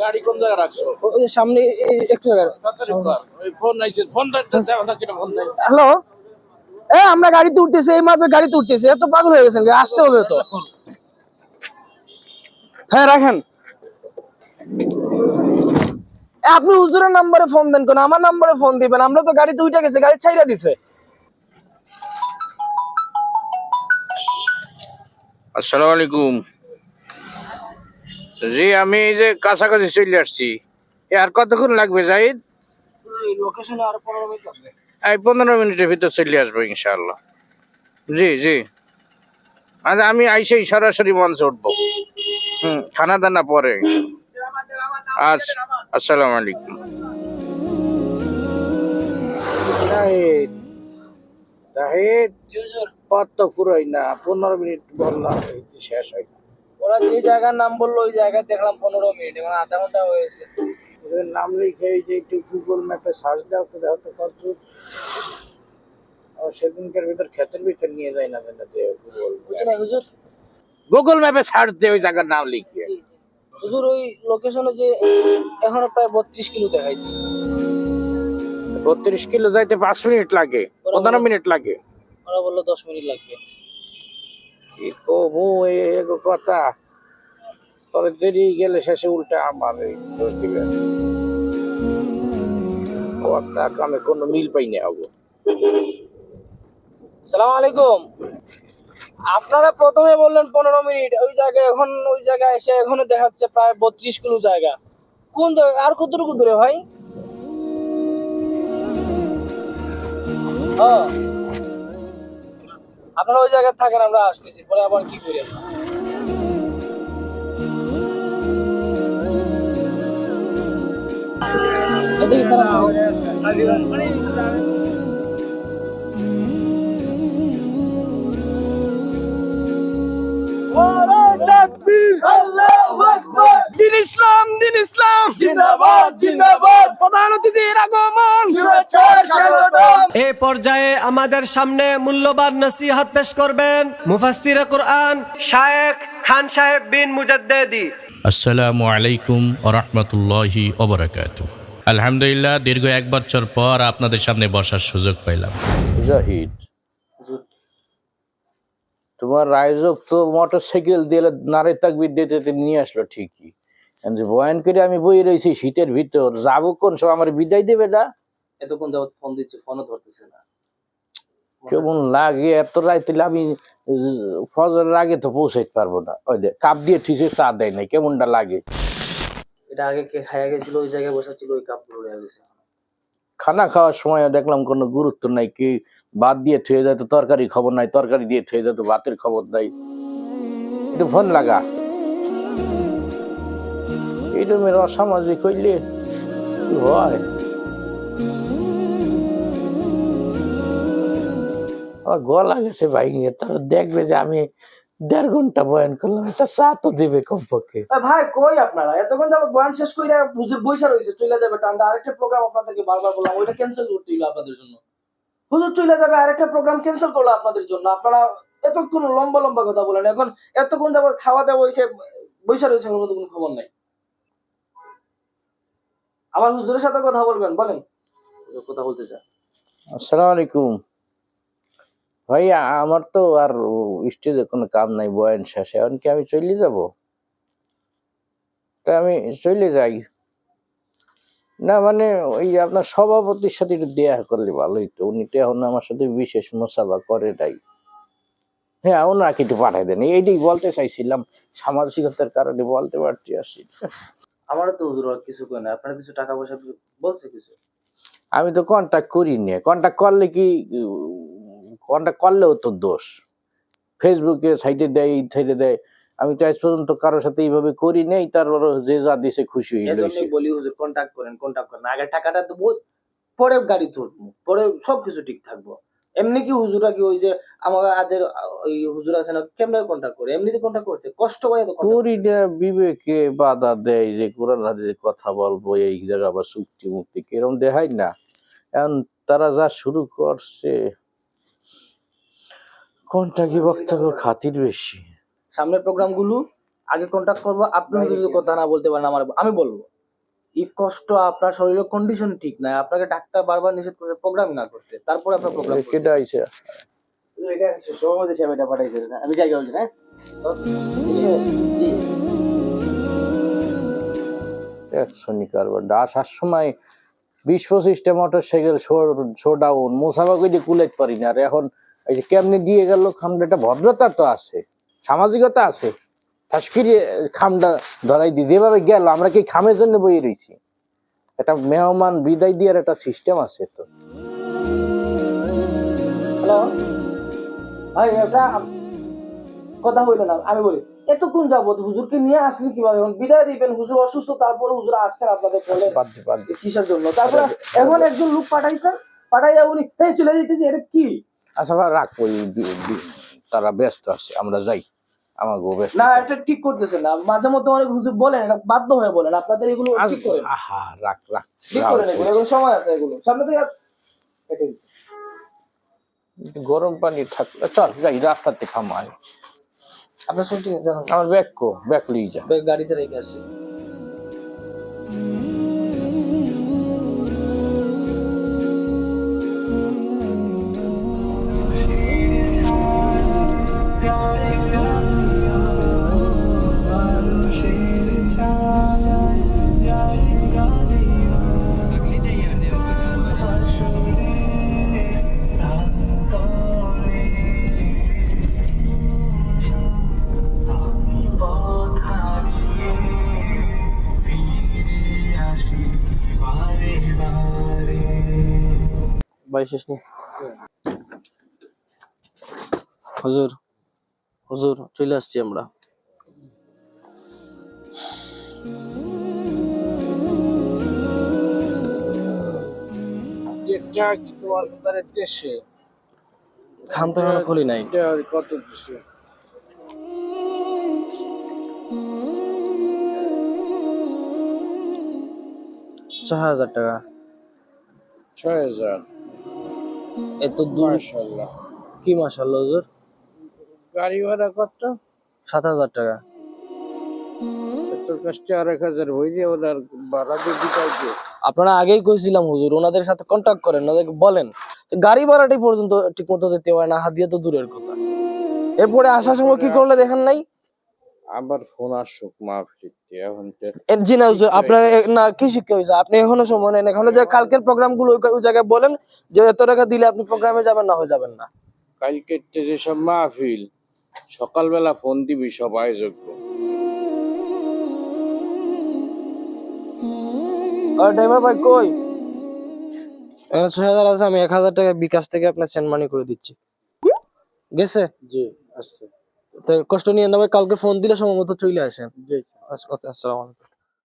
গাড়ি কোন জায়গায় রাখছো? ওই যে সামনে একটু জায়গায় তাড়াতাড়ি কর। ওই ফোন নাইছে ফোন ফোন হ্যালো? এ আমরা গাড়িতে উঠতেছি এই মাত্র গাড়িতে উঠতেছি এত পাগল হয়ে গেছেন আসতে হবে তো। হ্যাঁ রাখেন। এ, আপনি হুজুরের নাম্বারে ফোন দেন কেন? আমার নাম্বারে ফোন দিবেন আমরা তো গাড়িতে উঠে গেছে গাড়ি ছাইরা দিছে। আসসালামু আলাইকুম। জি আমি এই যে কাছাকাছি চলে আসছি। আর কতক্ষণ লাগবে জাহিদ? এই পনেরো মিনিটের ভিতর চলে আসব ইনশাল্লাহ জি জি। আজ আমি আইসেই সরাসরি মঞ্চে উঠবো। হুম খানা দানা পরে। আচ্ছা আসসালামু আলাইকুম। জাহিদ জাহিদ। পথ তো ফুরোই না পনেরো মিনিট বললাম শেষ হয় ওরা যে জায়গার নাম বলল ওই জায়গায় দেখলাম পনেরো মিনিট এখন আধা ঘণ্টা হয়েছে ওদের নাম লিখে এই যে একটু গুগল ম্যাপে সার্চ দাও তো দেখো তো কত। সেদিনকার ভিতর ক্ষেতের ভিতর নিয়ে যায় না কেন যে গুগল বুঝছেন হুজুর? গুগল ম্যাপে সার্চ দিয়ে ওই জায়গার নাম জি হুজুর ওই লোকেশনে যে এখনও প্রায় বত্রিশ কিলো দেখাইছে। বত্রিশ কিলো যাইতে পাঁচ মিনিট লাগে পনেরো মিনিট লাগে। ওরা বলল দশ মিনিট লাগবে। কি কমু এগো কথা? পরে দেরি গেলে শেষে উল্টা আমার দোষ দিবে। কথা কামে কোনো মিল পাই না হব। সালাম আলাইকুম। আপনারা প্রথমে বললেন পনেরো মিনিট। ওই জায়গায় এখন, ওই জায়গায় এসে এখনও দেখাচ্ছে প্রায় বত্রিশ কিলো জায়গা। কোন আর কতটুকু দূরে ভাই? ও। আপনারা ওই জায়গায় থাকেন আমরা আসতেছি পরে আবার কি করি আমরা? দিন ইসলাম দিন ইসলাম। জিন্দাবাদ জিন্দাবাদ। প্রধান অতিথির আগমন। এ পর্যায়ে আমাদের সামনে মূল্যবান নসিহত পেশ করবেন মুফাসসির কোরআন শায়েখ খান সাহেব বিন মুজাদ্দেদি। আসসালামু আলাইকুম ওরহমতুল্লাহি ওবরাকাত আলহামদুলিল্লাহ দীর্ঘ এক বছর পর আপনাদের সামনে বসার সুযোগ পাইলাম। জাহিদ তোমার রাইজক তো মোটর সাইকেল দিয়ে নারে তাকবির দিতে নিয়ে আসলো ঠিকই। বয়ান করে আমি বই রয়েছি শীতের ভিতর যাব কোন সব আমার বিদায় দেবে না এতক্ষণ যাবত ফোন দিচ্ছে ফোনও ধরতেছে না। কেমন লাগে? এত রাইতে আমি ফজরের আগে তো পৌঁছাইতে পারব না। ওই যে কাপ দিয়ে ঠিসে চা দেয় নাই। কেমনটা লাগে? এটা আগে কে খাইয়া গেছিল ওই জায়গায় বসা ছিল ওই কাপগুলো রয়ে গেছে। খানা খাওয়ার সময় দেখলাম কোনো গুরুত্ব নাই কি ভাত দিয়ে থুয়ে যায় তো তরকারি খবর নাই তরকারি দিয়ে থুয়ে যায় তো ভাতের খবর নাই। একটু ফোন লাগা। এইরকমের অসামাজিক হইলে হয়? আমার গলা গেছে ভাইঙে তারা দেখবে যে আমি দেড় ঘণ্টা বয়ান করলাম একটা চা তো দেবে কমপক্ষে। ভাই কই আপনারা? এতক্ষণ যাবত বয়ান শেষ কইরা বুঝে বইসা রইছে চলে যাবে টান্ডা আরেকটা প্রোগ্রাম আপনাদেরকে বারবার বললাম ওইটা ক্যান্সেল করতে হইল আপনাদের জন্য। হুজুর চলে যাবে আরেকটা প্রোগ্রাম ক্যান্সেল করল আপনাদের জন্য। আপনারা এতক্ষণ লম্বা লম্বা কথা বলেন এখন এতক্ষণ যাবত খাওয়া দাওয়া হইছে বইসা রয়েছে কোনো কোনো খবর নাই। আমার হুজুরের সাথে কথা বলবেন বলেন। কথা বলতে চান। আসসালামু আলাইকুম। ভাই আমার তো আর স্টেজে কোনো কাম নাই বয়ান শেষে। এখন কি আমি চলে যাব? তা আমি চলে যাই। না মানে ওই আপনার সভাপতির সাথে একটু দেয়া করলে ভালোই তো। উনি তো এখন আমার সাথে বিশেষ মোসাফা করে নাই। হ্যাঁ ওনাকে একটু পাঠাই দেন। এইটাই বলতে চাইছিলাম সামাজিকতার কারণে বলতে পারছি আসি আমারও তো হুজুর কিছু কই না। আপনারা কিছু টাকা পয়সা বলছে কিছু? আমি তো কন্ট্যাক্ট করি নি কন্ট্যাক্ট করলে কি কন্ট্যাক্ট করলেও তো দোষ। ফেসবুকে সাইটে দেয় এই সাইটে দেয়। আমি তো আজ পর্যন্ত কারোর সাথে এইভাবে করি নেই তারপর যে যা দিছে খুশি হয়ে এজন্যই বলি হুজুর কন্টাক্ট করেন কন্টাক্ট করেন। আগে টাকাটা তো বহুত পরে গাড়ি তুলবো পরে সবকিছু ঠিক থাকব। এমনি কি হুজুরা কি ওই যে আমার আদের ওই হুজুর আছে না কেমনে কন্টাক্ট করে? এমনিতে কন্টাক্ট করছে কষ্ট করে তো করি না বিবেকে বাধা দেয় যে কোরআন হাদিসে কথা বলব এই জায়গা আবার চুক্তি মুক্তি কিরম দেখাই না? এখন তারা যা শুরু করছে কোনটা কি বক্তব্য? খাতির বেশি। সামনের প্রোগ্রামগুলো আগে কন্টাক্ট করব। আপনি হয়তো যদি কথা না বলতে পারেন আমার আমি বলব। এই কষ্ট আপনার শরীরের কন্ডিশন ঠিক নাই আপনাকে ডাক্তার বারবার নিষেধ করছে প্রোগ্রাম না করতে। তারপরে আপনার প্রোগ্রাম কেটে আইছে। সভাপতি সাহেব এটা পাঠাইছে। আমি জায়গা হয়েছি হ্যাঁ? জি একশনি কারবার আসার সময় বিশ পঁচিশটা মোটর সাইকেল শো ডাউন মোসাফা করে কুলাইতে পারি না আর এখন এই যে কেমনি দিয়ে গেল খামটা একটা ভদ্রতা তো আছে সামাজিকতা আছে। ঠাসকিরে খামটা ধরাই দি যেভাবে গেল আমরা কি খামের জন্য বই রয়েছি? একটা মেহমান বিদায় দেওয়ার একটা সিস্টেম আছে তো। হ্যালো ভাই এটা কথা হইল না আমি বলি এতক্ষণ যাবত হুজুরকে নিয়ে আসলেন কীভাবে? এখন বিদায় দিবেন হুজুর অসুস্থ তারপরে হুজুর আসছেন আপনাদের বলে। কিসের জন্য? তারপরে এখন একজন লোক পাঠাইছেন পাঠাইয়া উনি চলে যেতেছে এটা কি? আচ্ছা ভাই দি- দি- তারা ব্যস্ত আছে আমরা যাই। আমাকে ব্যস্ত না এটা ঠিক করতেছেন না। মাঝে মধ্যে অনেক হুজুর বলেন এটা বাধ্য হয়ে বলেন। আপনাদের এগুলো ঠিক করেন। আহা রাখ রাখ ঠিক করেন এগুলো এগুলো সময় আছে এগুলো। সামনে থেকে কেটে দিচ্ছে। গরম পানি থাকলে চল যাই রাস্তাতে খামাই আপনার জানান? আমার ব্যাগ কো ব্যাগ লিয়ে যা। গাড়িতে রেখে আসি। ভাই শেষ নি হুজুর হুজুর চলে আসছি আমরা। এটা কি তোমার দেশে। খুলি নাই। এটা কত দেশে ছয় হাজার টাকা। ছয় হাজার। এত দূর? কি মাসাল্লাহ হুজুর? গাড়ি ভাড়া কত? সাত হাজার টাকা। তোর কাছ আর এক হাজার হইলে ওনার ভাড়া দিতে হবে। আপনারা আগেই কইছিলাম হুজুর ওনাদের সাথে কন্টাক্ট করেন ওনাদেরকে বলেন। গাড়ি ভাড়াটাই পর্যন্ত ঠিক মতো দিতে হয় না হাত দিয়ে তো দূরের কথা। এরপরে আসার সময় কি করলে দেখেন নাই? আবার ফোন আসুক মাহফিলিতে এখন জি না হুজুর আপনার না কি শিক্ষা হয়েছে? আপনি এখনও সময় নেন এখনও যে কালকের প্রোগ্রামগুলো ওই জায়গায় বলেন যে এত টাকা দিলে আপনি প্রোগ্রামে যাবেন না হয়ে যাবেন না। কালকে যেসব মাহফিল সকালবেলা ফোন দিবি সব আয়োজক ড্রাইভার ভাই কই? ছয় হাজার আছে আমি এক হাজার টাকা বিকাশ থেকে আপনার সেন্ড মানি করে দিচ্ছি। গেছে? জি আসছে। কষ্ট নিয়ে নামে কালকে ফোন দিলে সময় মতো চলে আসেন আসসালাম আচ্ছা ওকে আসসালামু আলাইকুম।